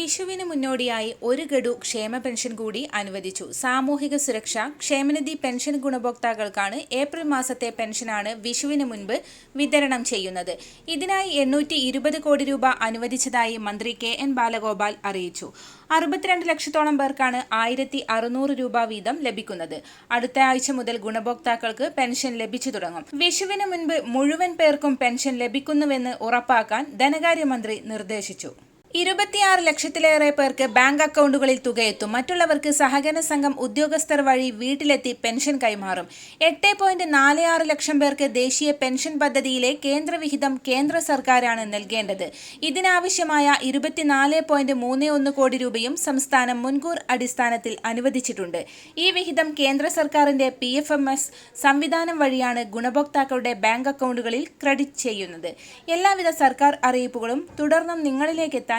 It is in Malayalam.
വിഷുവിന് മുന്നോടിയായി ഒരു ഗഡു ക്ഷേമ പെൻഷൻ കൂടി അനുവദിച്ചു. സാമൂഹിക സുരക്ഷ ക്ഷേമനിധി പെൻഷൻ ഗുണഭോക്താക്കൾക്കാണ് ഏപ്രിൽ മാസത്തെ പെൻഷനാണ് വിഷുവിന് മുൻപ് വിതരണം ചെയ്യുന്നത്. ഇതിനായി എണ്ണൂറ്റി കോടി രൂപ അനുവദിച്ചതായി മന്ത്രി കെ എൻ ബാലഗോപാൽ അറിയിച്ചു. അറുപത്തിരണ്ട് ലക്ഷത്തോളം പേർക്കാണ് ആയിരത്തി അറുന്നൂറ് രൂപ വീതം ലഭിക്കുന്നത്. അടുത്ത ആഴ്ച മുതൽ ഗുണഭോക്താക്കൾക്ക് പെൻഷൻ ലഭിച്ചു തുടങ്ങും. വിഷുവിന് മുൻപ് മുഴുവൻ പേർക്കും പെൻഷൻ ലഭിക്കുന്നുവെന്ന് ഉറപ്പാക്കാൻ ധനകാര്യമന്ത്രി നിർദ്ദേശിച്ചു. ഇരുപത്തിയാറ് ലക്ഷത്തിലേറെ പേർക്ക് ബാങ്ക് അക്കൗണ്ടുകളിൽ തുകയെത്തും മറ്റുള്ളവർക്ക് സഹകരണ സംഘം ഉദ്യോഗസ്ഥർ വഴി വീട്ടിലെത്തി പെൻഷൻ കൈമാറും. എട്ട് പോയിന്റ് നാല് ആറ് ലക്ഷം പേർക്ക് ദേശീയ പെൻഷൻ പദ്ധതിയിലെ കേന്ദ്രവിഹിതം കേന്ദ്ര സർക്കാരാണ് നൽകേണ്ടത്. ഇതിനാവശ്യമായ ഇരുപത്തിനാല് പോയിന്റ് മൂന്ന് ഒന്ന് കോടി രൂപയും സംസ്ഥാനം മുൻകൂർ അടിസ്ഥാനത്തിൽ അനുവദിച്ചിട്ടുണ്ട്. ഈ വിഹിതം കേന്ദ്ര സർക്കാരിന്റെ പി എഫ് എം എസ് സംവിധാനം വഴിയാണ് ഗുണഭോക്താക്കളുടെ ബാങ്ക് അക്കൗണ്ടുകളിൽ ക്രെഡിറ്റ് ചെയ്യുന്നത്. എല്ലാവിധ സർക്കാർ അറിയിപ്പുകളും തുടർന്നും നിങ്ങളിലേക്ക് എത്താൻ